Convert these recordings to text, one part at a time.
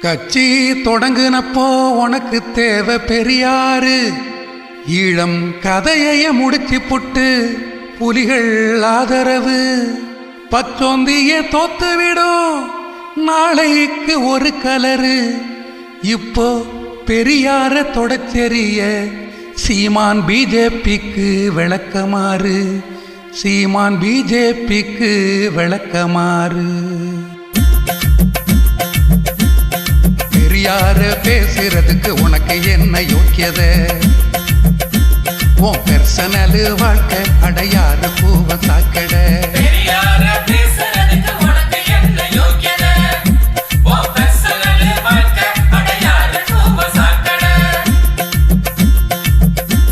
கட்சி தொடங்குனப்போ உனக்கு தேவை பெரியாரு ஈழம் கதைய முடிச்சு புட்டு புலிகள் ஆதரவு. பச்சோந்திய தோத்துவிடும் நாளைக்கு ஒரு கலரு. இப்போ பெரியார தொடச்செறிய சீமான் பிஜேபிக்கு விளக்கமாறு. சீமான் பிஜேபிக்கு விளக்கமாறு. பெரியார பேசுறதுக்கு உனக்கு என்ன யோக்கியத? உன் பெர்சனல் வாழ்க்கை அடையாறு பூவ சாக்கட.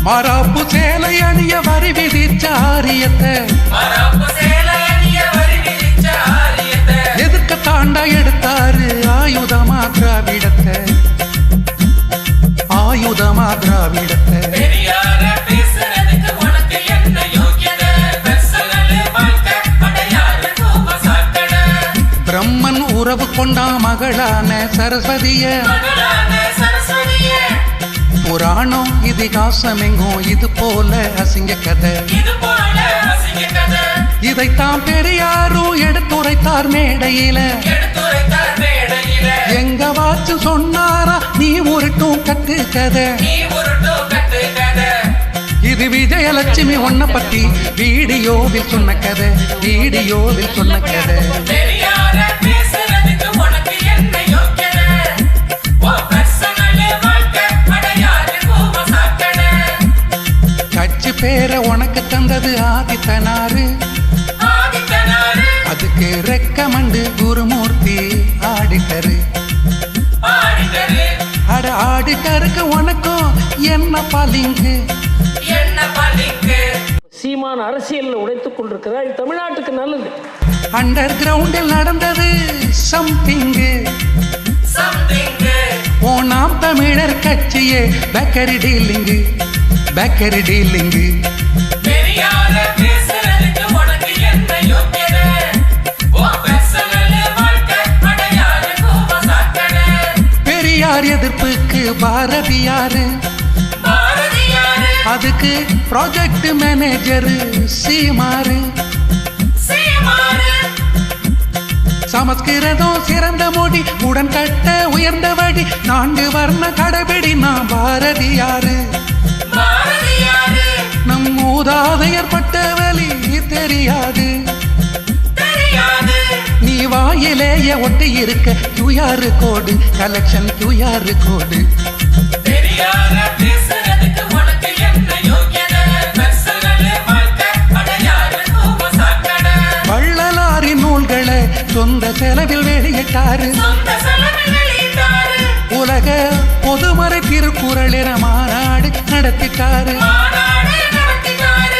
மாறாப்பு சேலை அணிய வரி விதிச்ச ரூப சாக்கடை. பிரம்மன் உறவு கொண்டா மகளான சரஸ்வதிய. புராணம் இதிகாசம் எங்கும் இது போல அசிங்க கதை. இதைத்தான் பெரியாரும் எடுத்துரைத்தார் மேடையில. கட்டு கதை. இது விஜயலட்சுமி உன்னை பத்தி வீடியோவில் சொன்ன கதை வீடியோவில் சொன்ன கதை. கட்சி பேரை உனக்கு தந்தது ஆதித்தனாரு. அதுக்கு ரெக்கமண்டு குருமூர்த்தி ஆடிட்டரு, அட ஆடிட்டருக்கு உனக்கும் என்ன பலிங்கு என்ன பலிக்கு? சீமான் அரசியலில் உடைத்துக் கொண்டிருக்கிறார் இது தமிழ்நாட்டுக்கு நல்லது அண்டர் கிரவுண்டில் நடந்தது சம்திங்கு Something. ஓ நாம் தமிழர் கட்சியே பேக்கரி டீலிங்கு பேக்கரி டீலிங்கு பாரதியாரு. அதுக்கு ப்ராஜெக்ட் மேனேஜர் சீமாறு சீமாரு, சமஸ்கிருதம் சிறந்த மொழி உடன் கட்ட உயர்ந்த வழி நான்கு வர்ண கடைபிடி நான் பாரதியாரு, வாயிலேயே ஒட்டி இருக்க QR code collection QR code. வள்ளலாரி நூல்களை சொந்த செலவில் வெளியிட்டாரு. உலக பொதுமறை திருக்குறள் என மாநாடு நடத்திட்டாரு.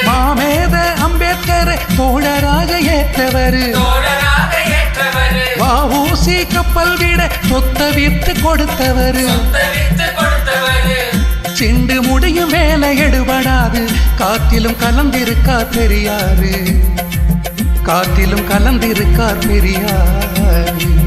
மாமேத அம்பேத்கர் தோழராக ஏற்றவர் கப்பல் விட சொத்த வித்து கொடுத்தவர். சொத்தை சிண்டு முடியும் வேலை எடுபடாது. காத்திலும் கலந்திருக்கா பெரியாரு. காத்திலும் கலந்திருக்கா பெரியாரு.